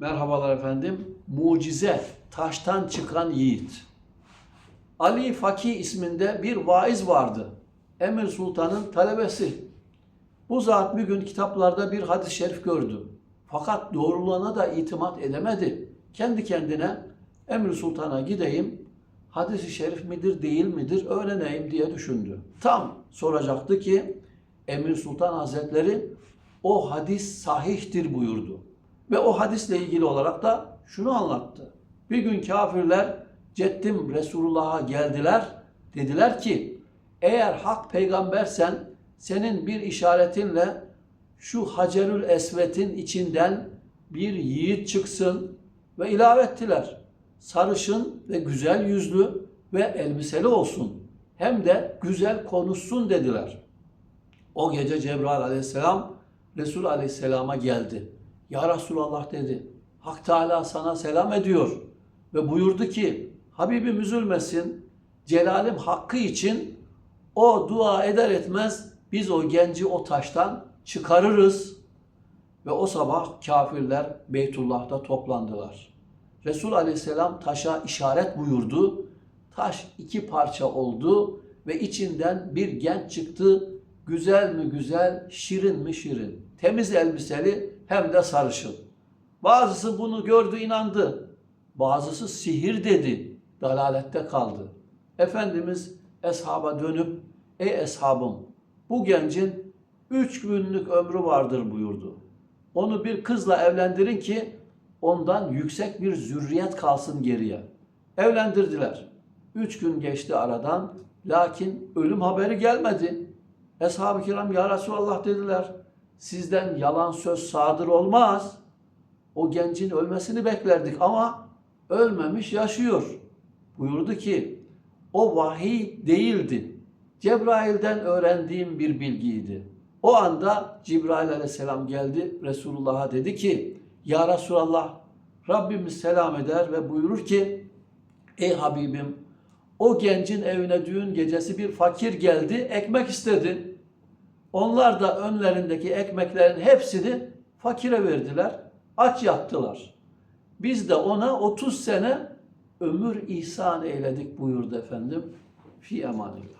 Merhabalar efendim. Mucize, taştan çıkan yiğit. Ali Faki isminde bir vaiz vardı. Emir Sultan'ın talebesi. Bu zat bir gün kitaplarda bir hadis-i şerif gördü. Fakat doğruluğuna da itimat edemedi. Kendi kendine Emir Sultan'a gideyim, hadis-i şerif midir değil midir öğreneyim diye düşündü. Tam soracaktı ki Emir Sultan Hazretleri o hadis sahihtir buyurdu. Ve o hadisle ilgili olarak da şunu anlattı. Bir gün kafirler Ceddim Resulullah'a geldiler. Dediler ki eğer hak peygambersen senin bir işaretinle şu Hacerül Esvet'in içinden bir yiğit çıksın ve ilave ettiler. Sarışın ve güzel yüzlü ve elbiseli olsun. Hem de güzel konuşsun dediler. O gece Cebrail aleyhisselam Resul aleyhisselama geldi. Ya Resulallah dedi. Hak Teala sana selam ediyor. Ve buyurdu ki Habibim üzülmesin. Celalim hakkı için o dua eder etmez biz o genci o taştan çıkarırız. Ve o sabah kafirler Beytullah'ta toplandılar. Resul aleyhisselam taşa işaret buyurdu. Taş iki parça oldu ve içinden bir genç çıktı. Güzel mi güzel, şirin mi şirin. Temiz elbiseli hem de sarışın. Bazısı bunu gördü inandı. Bazısı sihir dedi. Dalalette kaldı. Efendimiz eshaba dönüp ey eshabım bu gencin üç günlük ömrü vardır buyurdu. Onu bir kızla evlendirin ki ondan yüksek bir zürriyet kalsın geriye. Evlendirdiler. Üç gün geçti aradan lakin ölüm haberi gelmedi. Eshab-ı kiram ya Resulallah dediler. Sizden yalan söz sadır olmaz. O gencin ölmesini beklerdik ama ölmemiş yaşıyor. Buyurdu ki o vahiy değildi. Cebrail'den öğrendiğim bir bilgiydi. O anda Cibrail aleyhisselam geldi Resulullah'a dedi ki Ya Resulallah Rabbimiz selam eder ve buyurur ki Ey Habibim o gencin evine düğün gecesi bir fakir geldi ekmek istedi. Onlar da önlerindeki ekmeklerin hepsini fakire verdiler. Aç yattılar. Biz de ona 30 sene ömür ihsan eyledik buyurdu efendim. Fi emanillah.